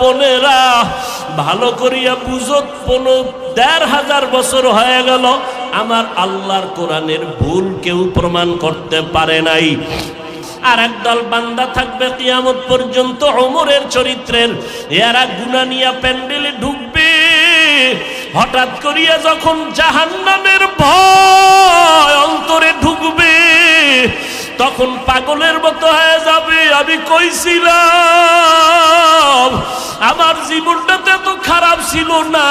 বোনেরা, ভালো করিয়া বুঝত পনেরো দেড় হাজার বছর হয়ে গেল, আমার আল্লাহর কোরআনের ভুল কেউ প্রমাণ করতে পারে নাই। আর একদল বান্দা থাকবে কিয়ামত পর্যন্ত অমরের চরিত্রের, এরা গুনা নিয়া প্যান্ডেলে ঢুকবে। হঠাৎ করিয়া যখন জাহান্নামের ভয় অন্তরে ঢুকবে তখন পাগলের মতো হয়ে যাবে, আমি কইছিলাম, আমার জীবনটাতে এত খারাপ ছিল না।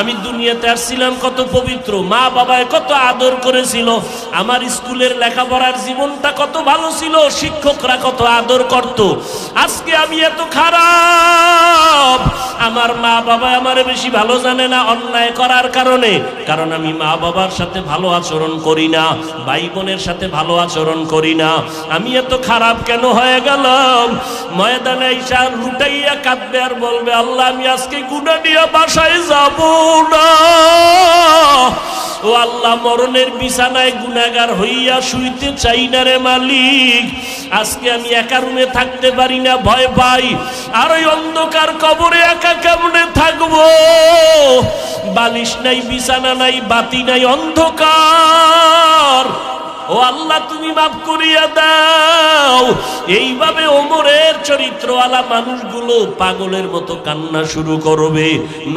আমি দুনিয়াতে আসছিলাম কত পবিত্র, মা বাবায় কত আদর করেছিল, আমার স্কুলের লেখাপড়ার জীবনটা কত ভালো ছিল, শিক্ষকরা কত আদর করত। আজকে আমি এত খারাপ, আমার মা বাবা আমারে বেশি ভালো জানে না অন্যায় করার কারণে, কারণ আমি মা বাবার সাথে ভালো আচরণ করি না, ভাই বোনের সাথে ভালো আচরণ করি না আমি এত খারাপ কেন হয়ে গেলাম? ময়দানে ঈশা লুটাইয়া কাঁদবে আর বলবে, আল্লাহ, আমি আজকে গুণা নিয়ে বাসায় যাব না। ও আল্লাহ, মরণের বিছানায় গুনাগার হইয়া শুইতে চাই না রে মালিক। আজকে আমি একা রুমে থাকতে পারি না, ভয় পাই। আর ওই অন্ধকার কবরে একা কেমনে থাকব? বালিশ নাই, বিছানা নাই, বাতি নাই, অন্ধকার। ও আল্লাহ, তুমি মাফ করিয়া দাও। এইভাবে ওমরের চরিত্রওয়ালা মানুষগুলো পাগলের মতো কান্না শুরু করবে।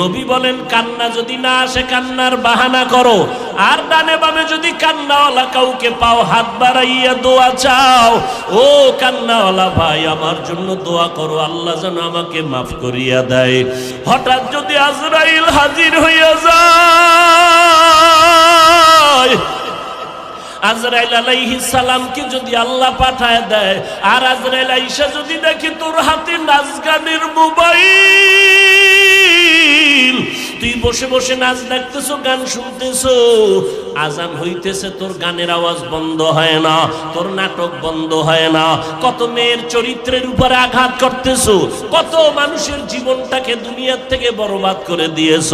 নবী বলেন, কান্না যদি না আসে, কান্নার বাহানা করো। আর ডানে বামে যদি কান্নাওয়ালা কাউকে পাও, হাত বাড়াইয়া দোয়া চাও। ও কান্নাওয়ালা ভাই, আমার জন্য দোয়া করো, আল্লাহ যেন আমাকে মাফ করিয়া দেয়। হঠাৎ যদি আজরাইল হাজির হইয়া যায় আজরাইল আলাইহিস সালামকে যদি আল্লাহ পাঠায় দেয়, আর আজরাইল আইসা যদি দেখি তোর হাতে নাচ গানের মোবাইল, তুই বসে বসে নাচ দেখতেছো, গান শুনতেছো আজান হইতেছে, তোর গানের আওয়াজ বন্ধ হয় না, তোর নাটক বন্ধ হয় না। কত মেয়ের চরিত্রের উপরে আঘাত করতেছো, কত মানুষের জীবনটাকে দুনিয়ার থেকে বরবাদ করে দিয়েছ।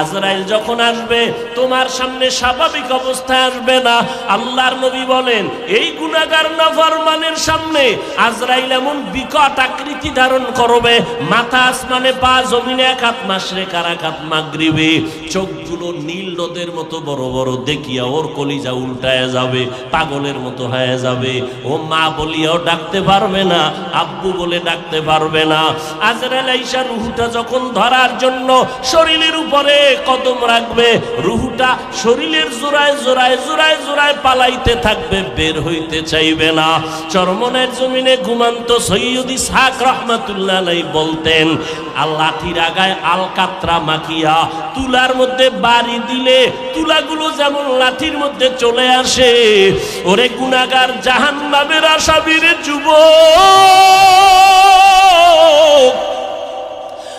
আজরাইল যখন আসবে, তোমার সামনে স্বাভাবিক অবস্থায় আসবে না। আল্লাহর নবী বলেন, এই গুনাগার নাফরমানের সামনে আজরাইল এমন বিকট আকৃতি ধারণ করবে, মাথা আসমানে পা জমিনে এক হাত মাসরে কারাকাত মাগরিবে। চোখগুলো নীল নদের মতো বড় বড় দেখিয়া ওর কলিজা উল্টায় যাবে, পাগলের মতো হয়ে যাবে। ও মা বলিয়াও ডাকতে পারবে না, আব্বু বলে ডাকতে পারবে না। আজরাইল আইসা রুহুটা যখন ধরার জন্য শরীরের উপরে কদম রাখবে, রুহুটা শরীরের জোড়ায় জোড়ায় জোড়ায় জোড়ায় পালাইতে থাকবে, বের হইতে চাইবে না। চরমনের জমিনে ঘুমান্ত সৈয়দ ইসহাক রহমাতুল্লাহ বলতেন আল্লাঠির আগায় আলকাত্রা মাখিয়া, তুলার মধ্যে বাড়ি দিলে তুলাগুলো যেমন লাঠির মধ্যে চলে আসে। ওরে গুণাগার জাহান নামের আসামির যুবক।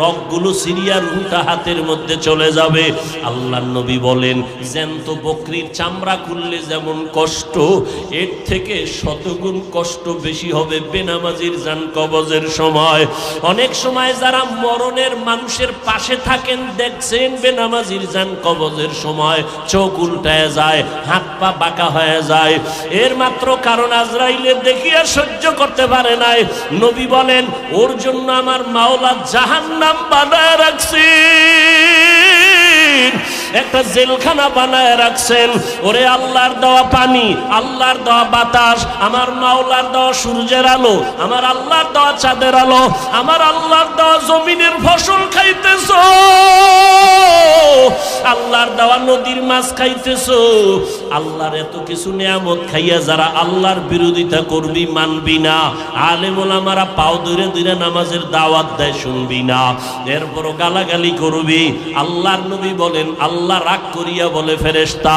রগগুলো সিরিয়া রুহুটা হাতের মধ্যে চলে যাবে। আল্লাহ নবী বলেন, জ্যান্ত বকরির চামড়া খুললে যেমন কষ্ট, এর থেকে শতগুণ কষ্ট বেশি হবে বেনামাজির জান কবজের সময়। অনেক সময় যারা মরণের মানুষের পাশে থাকেন, দেখছেন বেনামাজির জান কবজের সময়, চোখ উল্টায় যায়, হাত পা বাঁকা হয়ে যায়। এর মাত্র কারণ আজরাইলের দেখিয়া সহ্য করতে পারে নাই। নবী বলেন, ওর জন্য আমার মাওলা জাহান্নাম বানায় রাখছি একটা জেলখানা বানায় রাখছেন। ওরে আল্লাহর দেওয়া পানি, আল্লাহর দেওয়া বাতাস, আমার মাওলার দেওয়া সূর্যের আলো, আমার আল্লাহর দেওয়া চাঁদের আলো, আমার আল্লাহর দেওয়া জমিনের ফসল খাইতেছ। আল্লাহর দেওয়া নদীর মাছ খাইতেছ। আল্লাহর এত কিছু নিয়ামত খাইয়া যারা আল্লাহর বিরোধিতা করবি মানবি না। আলেমুল আমারা পাও দূরে দূরে নামাজের দাওয়াত দেয় শুনবি না। এরপরও গালাগালি করবি। আল্লাহর নবী বলেন আল্লাহ রাগ করিয়া বলে ফেরেস্তা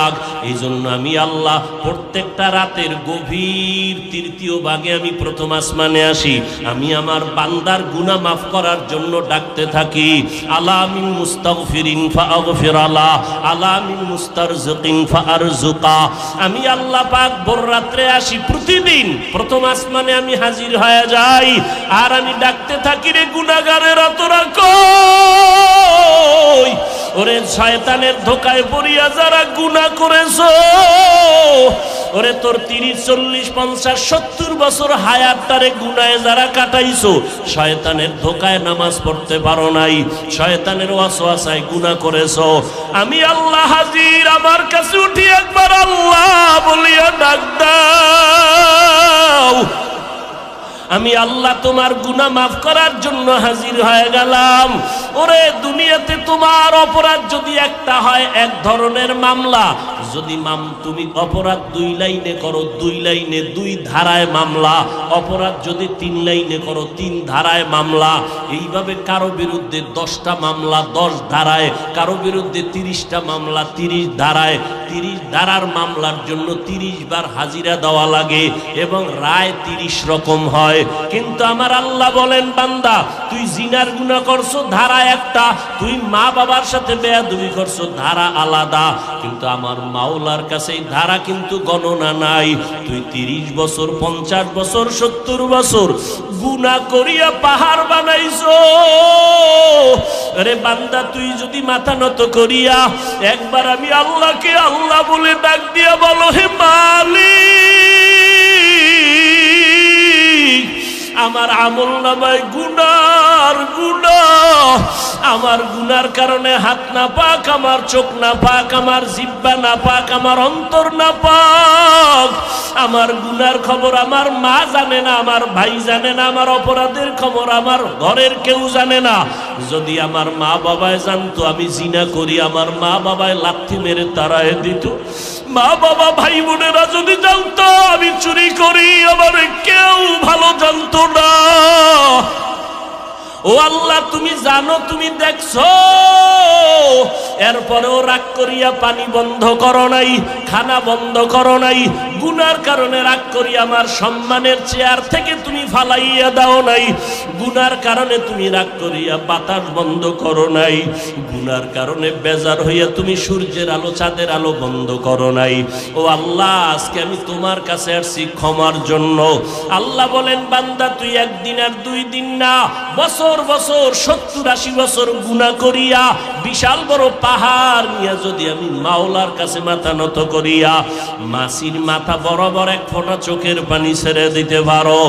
যাক এই জন্য আমি আল্লাহ প্রত্যেকটা রাতের গভীর তৃতীয় ভাগে আমি প্রথম আসমানে আসি। আমি আমার বান্দার গুনাহ মাফ করার জন্য ডাকতে থাকি। আলামিন মুস্তাগফিরিন ফাগফির আলা আলামিন মুস্তারজিকিন ফারজুকা আমি আল্লাহ পাক ভোর রাত্রে আসি প্রতিদিন। প্রথম আসমানে আমি হাজির হয়ে যাই। আর আমি ডাকতে থাকি রে গুনাহগারেরা তোরা কই ওরে শয়তানের ধোকায় পড়িয়া যারা গুনাহ করেছ, ওরে তোর তিরিশ, চল্লিশ, পঞ্চাশ, সত্তর বছর হায়াতটারে গুনায় যারা কাটাইছো, শয়তানের ধোকায় নামাজ পড়তে পারো নাই, শয়তানের ওয়াসওয়াসায় গুনাহ করেছ। আমি আল্লাহ হাজির, আমার কাছে উঠি একবার আল্লাহ বলিয়া ডাক দাও। আমি আল্লাহ তোমার গুনাহ মাফ করার জন্য হাজির হয়ে গেলাম। ওরে, দুনিয়াতে তোমার অপরাধ যদি একটা হয়, এক ধরনের মামলা। যদি মাম, তুমি অপরাধ দুই লাইনে করো, দুই লাইনে দুই ধারায় মামলা। অপরাধ যদি তিন লাইনে করো, তিন ধারায় মামলা। এইভাবে কারও বিরুদ্ধে দশটা মামলা, দশ ধারায়। কারও বিরুদ্ধে তিরিশটা মামলা, তিরিশ ধারায়। তিরিশ ধারার মামলার জন্য তিরিশ বার হাজিরা দেওয়া লাগে এবং রায় তিরিশ রকম হয়। কিন্তু আমার আল্লাহ বলেন, বান্দা, তুই জিনার গুণা করছ, ধারা একটা। তুই মা বাবার সাথে বেয়াদুবি করছ, ধারা আলাদা। কিন্তু আমার মাওলার কাছে ধারা কিন্তু গণনা নাই। তুই তিরিশ বছর, পঞ্চাশ বছর, সত্তর বছর গুণা করিয়া পাহাড় বানাইছো। আরে বান্দা, তুই যদি মাথা নত করিয়া একবার আমি আল্লাহকে আল্লাহ বলে ডাক দিয়া বলো, হে মালিক। আমার আমল নামায় গুনার গুনা আমার গুনার কারণে হাত না পাক, আমার চোখ না পাক, আমার জিব্বা না পাক, আমার অন্তর না পাক। আমার গুনার খবর আমার মা জানে না, আমার ভাই জানে না, আমার অপরাধের খবর আমার ঘরের কেউ জানে না। যদি আমার মা বাবায় জানতো, আমি জিনা করি, আমার মা বাবায় লাথি মেরে তারায় দিত। মা বাবা ভাই বোনেরা যদি জানতো, আমি চুরি করি, আমার কেউ ভালো জানতো না। ও আল্লাহ, তুমি জানো, তুমি দেখছ। এরপরেও রাগ করিয়া পানি বন্ধ করো নাই। খানা বন্ধ করো নাই। গুনার কারণে রাগ করি, আমার সম্মানের চেয়ার থেকে তুমি ফালাইয়া দাও নাই। গুনার কারণে তুমি রাগ করিয়া বাতাস বন্ধ করো নাই। গুনার কারণে বেজার হইয়া তুমি সূর্যের আলো, চাঁদের আলো বন্ধ করো নাই। ও আল্লাহ, আজকে আমি তোমার কাছে আসছি ক্ষমার জন্য। আল্লাহ বলেন, বান্দা, তুই একদিন আর দুই দিন না, বছর বছর, সত্তর আশি বছর গুণা করিয়া বিশাল বড় পাহাড় নিয়ে যদি আমি মাওলার কাছে মাথা নত করিয়া, মাসির মাথা বরাবর এক ফোঁটা চোখের পানি ছেড়ে দিতে পারো।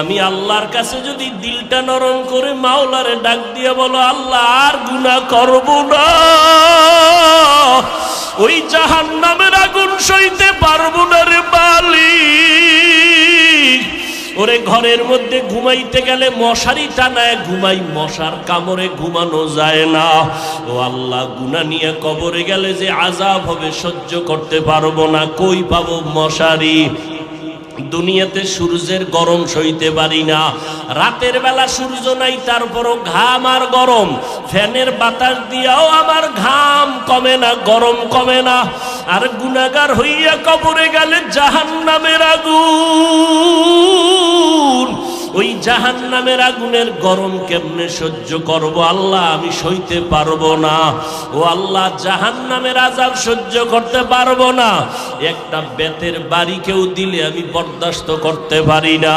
আমি আল্লাহর কাছে যদি দিলটা নরম করে মাওলারে ডাক দিয়ে বলো, আল্লাহ, আর গুণা করব না। ওই জাহান নামের আগুন সইতে পারব না রে মালিক। ওরে ঘরের মধ্যে ঘুমাইতে গেলে মশারি টানায়, ঘুমাই মশার কামড়ে ঘুমানো যায় না। ও আল্লাহ গুনা নিয়ে কবরে গেলে যে আজাব হবে সহ্য করতে পারব না, কই পাবো মশারি? দুনিয়াতে সূর্যের গরম সইতে পারি না। রাতের বেলা সূর্য নাই, তারপরও ঘাম আর গরম। ফ্যানের বাতাস দিয়াও আমার ঘাম কমে না, গরম কমে না। আর গুণাগার হইয়া কবরে গেলে জাহান নামের আগুন। ওই জাহান নামের আগুনের গরম কেমনে সহ্য করব? আল্লাহ, আমি সইতে পারব না। ও আল্লাহ জাহান নামের আজাব সহ্য করতে পারব না। একটা বেতের বাড়ি কেউ দিলে আমি বরদাস্ত করতে পারি না।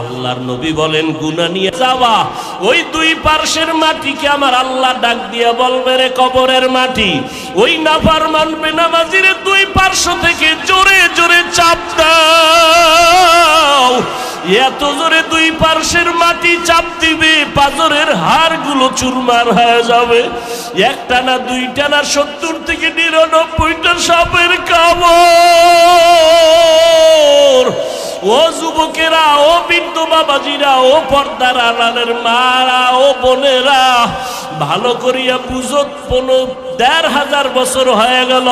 আল্লাহর নবী বলেন গুনা নিয়ে যাওয়া। ওই দুই পার্শ্বের মাটিকে আমার আল্লাহ ডাক দিয়ে বলবে রে কবরের মাটি। ওই নাফার মানবে নামাজিরে দুই পার্শ্ব থেকে জোরে জোরে চাপ দাও। এত জোরে দুই পার্শ্বের মাটি চাপ দিবে, পাজরের হাড়গুলো চুরমার হয়ে যাবে। একটা না দুইটা না সত্তর থেকে নিরানব্বইটা সাপের কামড়। ও যুবকেরা, ও বৃদ্ধ বাবাজিরা, ও পর্দার আড়ালের মারা, ও বোনেরা, ভালো করিয়া বুঝো, পনেরো, দেড় হাজার বছর হয়ে গেল।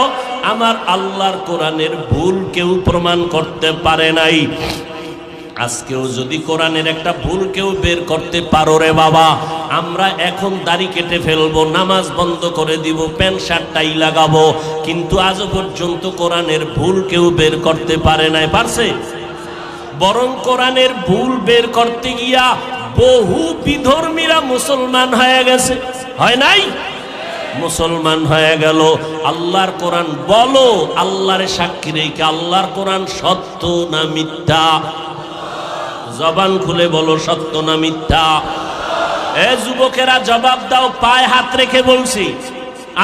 আমার আল্লাহর কোরআনের ভুল কেউ প্রমাণ করতে পারে নাই। আজকেও যদি কোরআনের একটা ভুল কেউ বের করতে পারো রে বাবা, আমরা এখন দাড়ি কেটে ফেলব, নামাজ বন্ধ করে দিব, প্যান্ট শার্টটাই লাগাবো, কিন্তু আজও পর্যন্ত কোরআনের ভুল কেউ বের করতে পারে নাই, পারছে? বরং কোরআনের ভুল বের করতে গিয়া বহু বিধর্মীরা মুসলমান হয়ে গেছে। হয় নাই? মুসলমান হয়ে গেল। আল্লাহর কোরআন বলো, আল্লাহর সাক্ষী রেখে আল্লাহর কোরআন সত্য না মিথ্যা? জবান খুলে বলো, সত্য না মিথ্যা? এ যুবকেরা জবাব দাও, পায়ে হাত রেখে বলছি,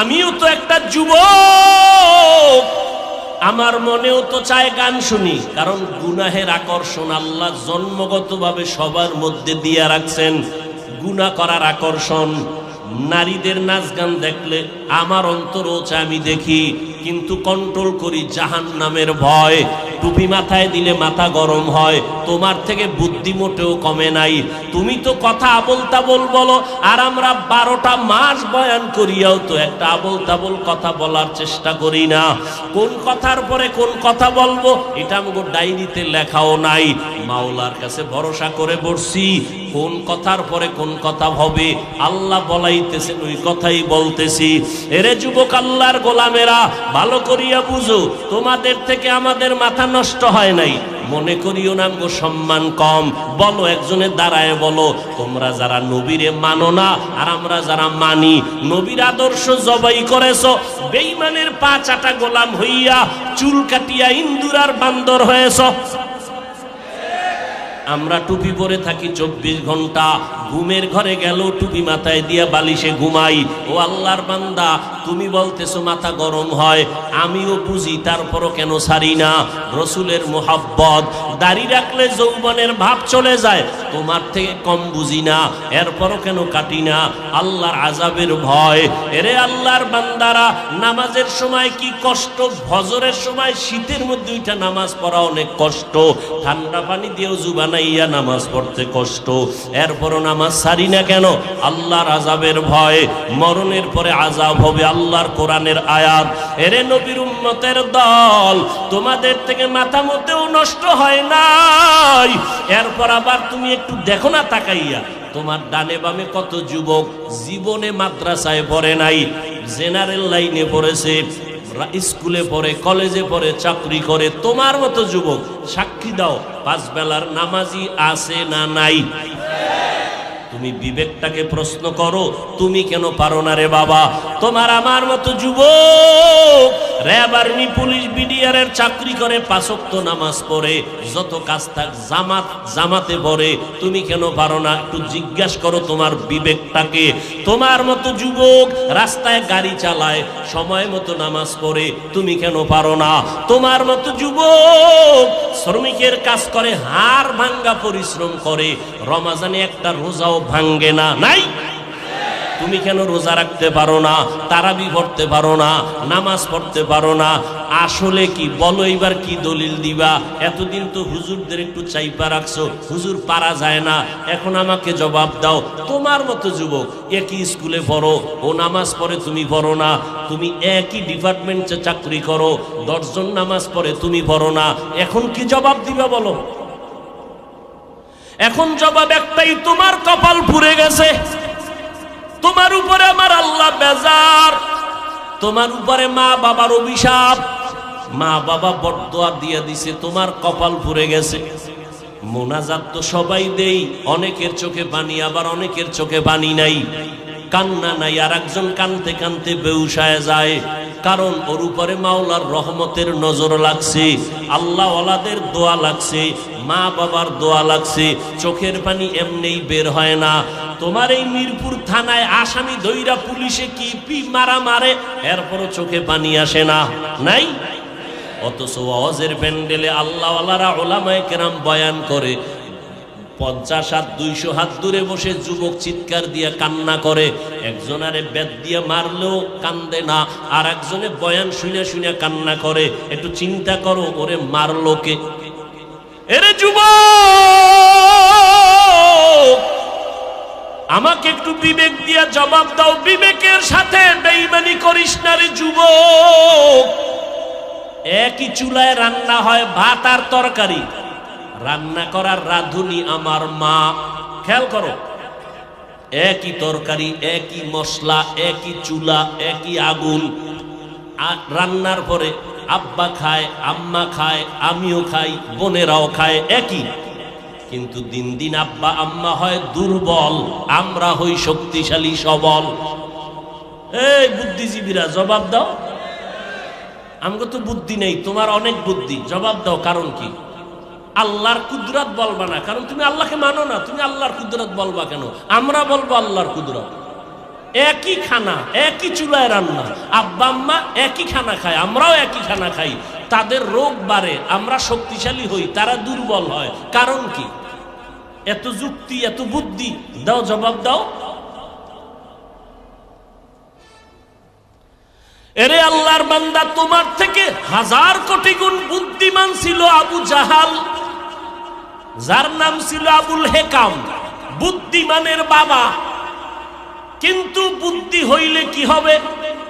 আমিও তো একটা যুবক। আমার মনেও তো চায় গান শুনি, কারণ গুনাহের আকর্ষণ আল্লাহ জন্মগতভাবে সবার মধ্যে দিয়ে রাখছেন। গুনাহ করার আকর্ষণ, নারীদের নাচ গান দেখলে আমার অন্তরও চায় আমি দেখি, কিন্তু কন্ট্রোল করি জাহান নামের ভয়। টুপি মাথায় দিলে মাথা গরম হয়, তোমার থেকে বুদ্ধি মোটেও কমে নাই। তুমি তো কথা আবল তাবল বলো, আর আমরা বারোটা মাস বয়ান করিয়াও তো একটা আবল তাবল কথা বলার চেষ্টা করি না। কোন কথার পরে কোন কথা বলব, এটা আমাকে ডায়েরিতে লেখাও নাই। মাওলার কাছে ভরসা করে বসছি কোন কথার পরে কোন কথা হবে? আল্লাহ বলাইতেছেন, ওই কথাই বলতেছি। এরে যুবক আল্লাহর গোলামেরা, ভালো করিয়া বুঝো, তোমাদের থেকে আমাদের মাথা নষ্ট হয় নাই। মনে করিও না গো, সম্মান কম। বলো একজনের দাঁড়ায় বলো, তোমরা যারা নবীরে মানো না, আর আমরা যারা মানি, নবীর আদর্শ জবাই করেছ বেইমানের পা চাটা গোলাম হইয়া চুল কাটিয়া ইন্দুরার বান্দর হয়েছ আমরা টুপি পরে থাকি চব্বিশ ঘণ্টা। ঘুমের ঘরে গেল টুপি মাথায় দিয়ে বালিশে ঘুমাই। ও আল্লাহর বান্দা তুমি বলতেছো মাথা গরম হয়, আমিও বুঝি, তারপরও কেন সারি না? রসুলের মোহাব্বত, দাড়ি রাখলে যৌবনের ভাব চলে যায়, তোমার থেকে কম বুঝি না, এরপরও কেন কাটি না? আল্লাহর আজাবের ভয়। এরে আল্লাহর বান্দারা, নামাজের সময় কি কষ্ট? ভজরের সময় শীতের মধ্যে ওইটা নামাজ পড়া অনেক কষ্ট। ঠান্ডা পানি দিয়েও জুবানাইয়া নামাজ পড়তে কষ্ট। এরপরও নামাজ সারি না কেন? আল্লাহর আজাবের ভয়। মরণের পরে আজাব হবে আল্লাহর কোরআনের আয়াত, এরে নবীর উম্মতের দল, তোমাদের থেকে মাথা মতেও নষ্ট হয় নাই। এরপর আবার তুমি একটু দেখো না তাকাইয়া, তোমার ডানে বামে কত যুবক জীবনে মাদ্রাসায় পড়ে নাই, জেনারেল লাইনে পড়েছে, স্কুলে পড়ে, কলেজে পড়ে, চাকরি করে, তোমার মতো যুবক সাক্ষী দাও, পাঁচ বেলার নামাজি আছে না নাই? তুমি বিবেকটাকে প্রশ্ন করো, তুমি কেন পারো না রে বাবা? তোমার আমার মতো যুবক র্যাব আর্মি পুলিশ বিডিআরের চাকরি করে পাঁচক্ত নামাজ পড়ে, যত কাজ থাক জামাত, জামাতে পড়ে তুমি কেন পারো না? একটু জিজ্ঞাসা করো তোমার বিবেকটাকে। তোমার মতো যুবক রাস্তায় গাড়ি চালায়, সময় মতো নামাজ পড়ে, তুমি কেন পারো না? তোমার মতো যুবক শ্রমিকের কাজ করে, হাড় ভাঙ্গা পরিশ্রম করে, রমাজানে একটা রোজাও ভাঙ্গে না, নাই? তুমি কেন রোজা রাখতে পারো না, তারাবি পড়তে পারো না, নামাজ পড়তে পারো না? আসলে কি, বলো এবার কি দলিল দিবা? এতদিন তো হুজুরদের একটু চাইপা রাখছো, হুজুর পারা যায় না। এখন আমাকে জবাব দাও, তোমার মতো যুবক, একই স্কুলে পড়ো, ও নামাজ পড়ে তুমি পড়ো না। তুমি একই ডিপার্টমেন্টে চাকরি করো, দশজন নামাজ পড়ে তুমি পড়ো না। এখন কি জবাব দিবা বলো? এখন জবাব একটাই, তোমার কপাল পুড়ে গেছে। তোমার উপরে আমার আল্লাহ বেজার। তোমার উপরে মা বাবার অভিশাপ। মা বাবা বরদোয়া দিয়ে দিছে, তোমার কপাল পুড়ে গেছে। মোনাজাত তো সবাই দেই, অনেকের চোখে পানি, আবার অনেকের চোখে পানি নাই। কান্না নাই আর একজন কানতে কানতে বেউসায় যায়। কারণ ওর উপরে মাওলার রহমতের নজর লাগছে আল্লাহ ওলাদের দোয়া লাগছে মা বাবার দোয়া লাগছে, চোখের পানি এমনিই বের হয় না। তোমার এই মিরপুর থানায় আসামি দইরা পুলিশে কি পি মারা মারে, এরপরও চোখে পানি আসে না। নাই? অথচ ওয়াজের প্যান্ডেলে আল্লাহওয়ালারা ওলামায় কেরাম বয়ান করে পঞ্চাশ হাত, দুইশো হাত দূরে বসে যুবক চিৎকার দিয়ে কান্না করে। একজনারে বেদ দিয়ে মারলেও কান্দে না, আর একজনে বয়ান শুনে শুনে কান্না করে। একটু চিন্তা করো, ওরে মারলো কে? এরে যুবক! আমাকে একটু বিবেক দিয়ে জবাব দাও, বিবেকের সাথে বেইমানি করিস না রে যুবক। একই চুলায় রান্না হয়, ভাত আর তরকারি। রান্না করার রাঁধুনি আমার মা। খেয়াল করো, একই তরকারি, একই মশলা, একই চুলা, একই আগুন। রান্নার পরে আব্বা খায়, আম্মা খায়, আমিও খাই, বোনেরাও খায়, একই। কিন্তু দিন দিন আব্বা, আম্মা হয় দুর্বল, আমরা হই শক্তিশালী, সবল। এই বুদ্ধিজীবীরা, জবাব দাও। আমাকে তো বুদ্ধি নেই, তোমার অনেক বুদ্ধি, জবাব দাও, কারণ কি? আল্লাহর কুদরত বলবা না। কারণ তুমি আল্লাহকে মানো না, তুমি আল্লাহর কুদরত বলবা কেন? আমরা বলব আল্লাহর কুদরত। একই খানা, একই চুলায় রান্না। আব্বা আম্মা একই খানা খায়, আমরাও একই খানা খাই। তাদের রোগ বাড়ে, আমরা শক্তিশালী হই, তারা দুর্বল হয়। কারণ কি? এত যুক্তি, এত বুদ্ধি। দাও জবাব দাও। এরে আল্লাহর বান্দা, তোমার থেকে হাজার কোটি গুণ বুদ্ধিমান ছিল আবু জাহাল। যার নাম ছিল আবুল হেকাম, বুদ্ধিমানের বাবা। কিন্তু বুদ্ধি হইলে কি হবে?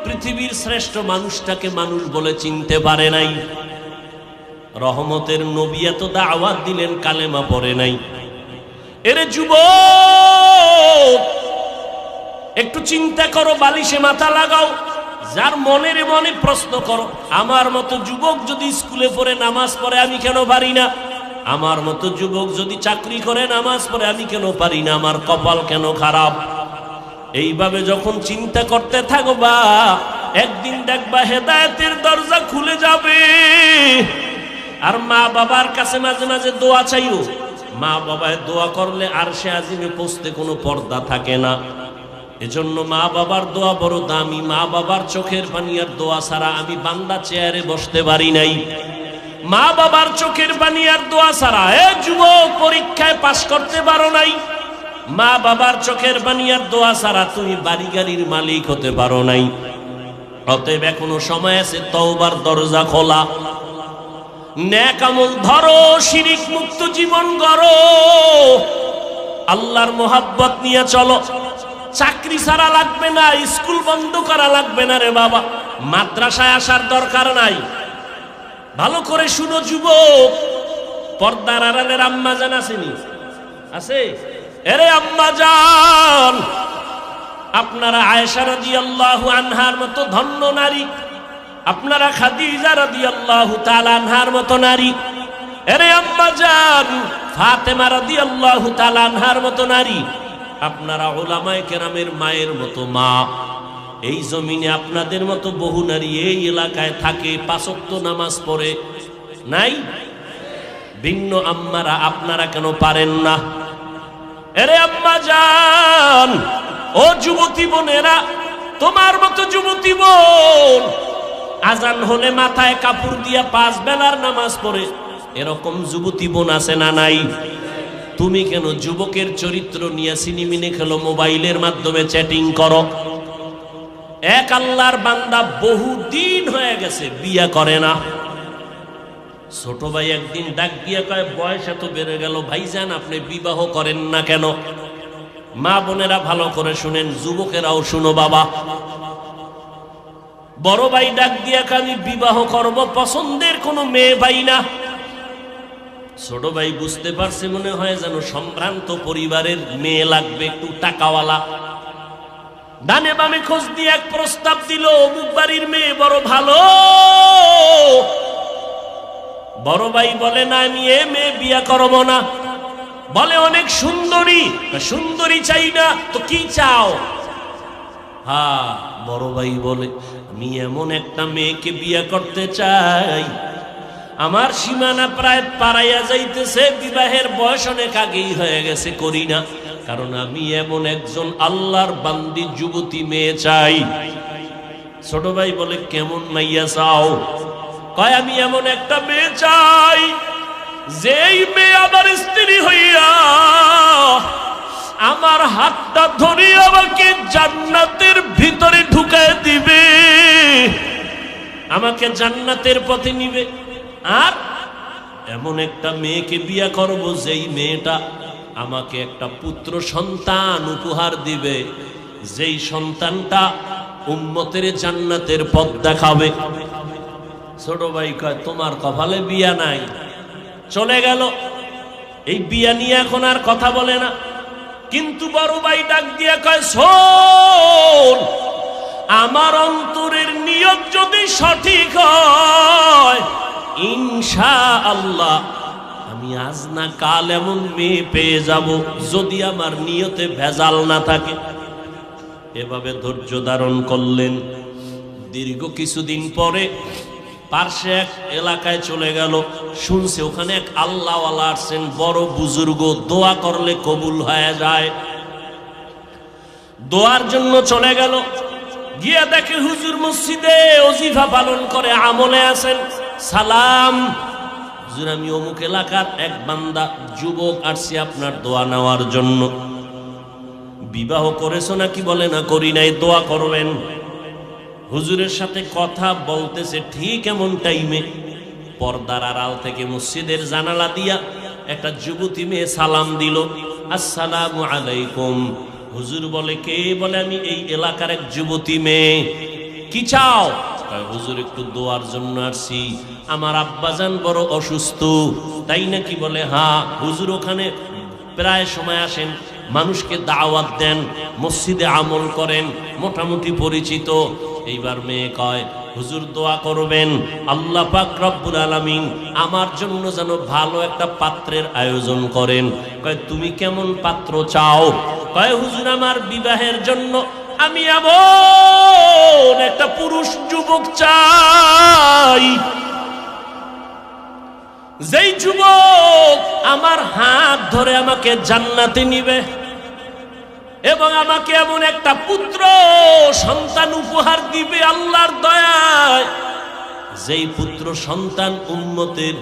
পৃথিবীর শ্রেষ্ঠ মানুষটাকে মানুষ বলে চিনতে পারে নাই। রহমতের নবী এত দাওয়াত দিলেন, কালেমা পড়ে নাই। এরে যুব একটু চিন্তা করো, বালিশে মাথা লাগাও। যার মনের মনে প্রশ্ন করো, আমার মতো যুবক যদি স্কুলে পড়ে, নামাজ পড়ে, আমি কেন পারি না? আমার মতো যুবক যদি চাকরি করে, নামাজ পড়ে, আমি কেন পারি না? আমার কপাল কেন খারাপ? এইভাবে যখন চিন্তা করতে থাকবা, একদিন দেখবা হেদায়েতের দরজা খুলে যাবে। আর মা বাবার কাছে মাঝে মাঝে দোয়া চাইও। মা বাবায় দোয়া করলে আর সে আজিমে পৌঁছতে কোনো পর্দা থাকে না। এজন্য মা বাবার দোয়া বড় দামি। মা বাবার চোখের পানি আর দোয়া ছাড়া আমি বান্দা চেয়ারে বসতে পারি নাই। মা বাবার চোখের পানি আর দোয়া ছাড়া। এ যুবক, পরীক্ষায় পাশ করতে পারো নাই। মা বাবার চোখের পানি আর দোয়া ছাড়া তুমি বাড়ি গাড়ির মালিক হতে পারো নাই। অতএব এখনও সময় আছে, তওবার দরজা খোলা। ন্যাক আমল ধরো, শিরিক মুক্ত জীবন গড়ো। আল্লাহর মোহাব্বত নিয়ে চলো। চাকরি ছাড়া লাগবে না, স্কুল বন্ধ করা লাগবে না রে বাবা। মাদ্রাসায় আসার দরকার নাই। ভালো করে শুনো, যুবক। পর্দার আড়ালের আম্মা জান আসেনি? আছে? এরে আম্মা জান, আপনারা আয়েশা রাদিয়াল্লাহু আনহার মতো ধন্য নারী। আপনারা খাদিজা রাদিয়াল্লাহু তাআলা আনহার মতো নারী। এরে আম্মা জান, ফাতেমা রাদিয়াল্লাহু তাআলা আনহার মতো নারী। আপনারা ওলামায়ে কেরামের মায়ের মতো মা। এই জমিনে আপনাদের মতো বহু নারী এই এলাকায় থাকে, পাঁচক্ত নামাজ পড়ে। নাই? ভিন্ন আম্মারা আপনারা কেন পারেন না? এরে আম্মা জান, ও যুবতী বোনেরা, তোমার মতো যুবতী বোন, আজান হলে মাথায় কাপড় দিয়া পাঁচ বেলার নামাজ পড়ে। এরকম যুবতী বোন আছে না নাই? তুমি কেন যুবকের চরিত্র নিয়ে সিনিমিনে খেলো, মোবাইলের মাধ্যমে চ্যাটিং করো? এক আল্লাহর বান্দা বহু দিন হয়ে গেছে, বিয়া করে না। ছোট ভাই একদিন ডাক দিয়ে কয়, বয়স এত বেড়ে গেল, ভাইজান আপনি বিবাহ করেন না কেন? মা বোনেরা ভালো করে শুনেন, যুবকেরাও শুনো বাবা। বড় ভাই ডাক দিয়া আমি বিবাহ করব, পছন্দের কোনো মেয়ে ভাই না। ছোট ভাই বুঝতে পারছে মনে হয় যেন সম্ভ্রান্ত পরিবারের মেয়ে লাগবে, একটু টাকাওয়ালা। ডানে বামে খোঁজ দিয়ে এক প্রস্তাব দিল, অমুক বাড়ির মেয়ে বড় ভালো। বড় ভাই বলে, না, আমি এ মেয়ে বিয়া করব না। বলে, অনেক সুন্দরী। সুন্দরী চাই না, তো কি চাও? হা বড় ভাই বলে, আমি এমন একটা মেয়েকে বিয়ে করতে চাই। আমার সীমানা প্রায় পারাইয়া যাইতেছে, বিবাহের বয়স অনেক আগেই হয়ে গেছে, করি না। কারণ আমি এমন একজন আল্লাহর বান্দি যুবতী মেয়ে চাই। ছোট ভাই বলে, কেমন মাইয়া চাও? কয়, আমি এমন একটা মেয়ে চাই, যেই মেয়ে আমার স্ত্রী হইয়া আমার হাতটা ধরে আমাকে জান্নাতের ভিতরে ঢুকায় দিবে। আমাকে জান্নাতের পথে নিবে। আর এমন একটা মেয়েকে বিয়া করব, যেই মেয়েটা আমাকে একটা পুত্র সন্তান উপহার দিবে। যেই সন্তানটা উম্মতের জান্নাতের পথ দেখাবে। ছোট ভাই কয়, তোমার কপালে বিয়া নাই। চলে গেল। এই বিয়া নিয়ে এখন আর কথা বলে না। কিন্তু বড় ভাই ডাক দিয়ে কয়, শোন, আমার অন্তরের নিয়ত যদি সঠিক হয় ইনশা আল্লাহ আমি আজ না কাল এমন মেয়ে পেয়ে যাব যদি আমার নিয়তে ভেজাল না থাকে। এভাবে ধৈর্য ধারণ করলেন। দীর্ঘ কিছুদিন পরে পার্শ্বে এক এলাকায় চলে গেল। শুনছে ওখানে এক আল্লাহওয়ালা আসছেন, বড় বুজুর্গ, দোয়া করলে কবুল হয়ে যায়। দোয়ার জন্য চলে গেল। গিয়ে দেখে হুজুর মসজিদে অজিফা পালন করে আমলে আছেন। সালাম। হুজুর আমি অমুক এলাকার এক বান্দা, যুবক আসছি আপনার দোয়া নেওয়ার জন্য। বিবাহ করেছ নাকি বলে না, করি নাই, দোয়া করবেন। হুজুরের সাথে কথা বলতেছে ঠিক এমন টাইমে পর্দার আড়াল থেকে মসজিদের জানালা দিয়া একটা যুবতী মেয়ে সালাম দিল, আসসালামু আলাইকুম। হুজুর বলে, কে? বলে, আমি এই এলাকার এক যুবতী মেয়ে। কি চাও? কয়, হুজুর একটু দোয়ার জন্য আসছি। আমার আব্বাজান বড় অসুস্থ। তাই নাকি বলে হ্যাঁ হুজুর ওখানে প্রায় সময় আসেন মানুষকে দাওয়াত দেন মসজিদে আমল করেন মোটামুটি পরিচিত। এইবার মেয়ে কয় হুজুর দোয়া করবেন। আল্লাহ পাক রব্বুল আলামিন আমার জন্য যেন ভালো একটা পাত্রের আয়োজন করেন। কয় তুমি কেমন পাত্র চাও? কয় হুজুর আমার বিবাহের জন্য আমি এমন একটা পুরুষ যুবক চাই। যেই যুবক আমার হাত ধরে আমাকে জান্নাতে নিবে এবং আমাকে এমন একটা পুত্র, সন্তান উপহার দিবে আল্লাহর দয়ায়, যেই পুত্র সন্তান উম্মতের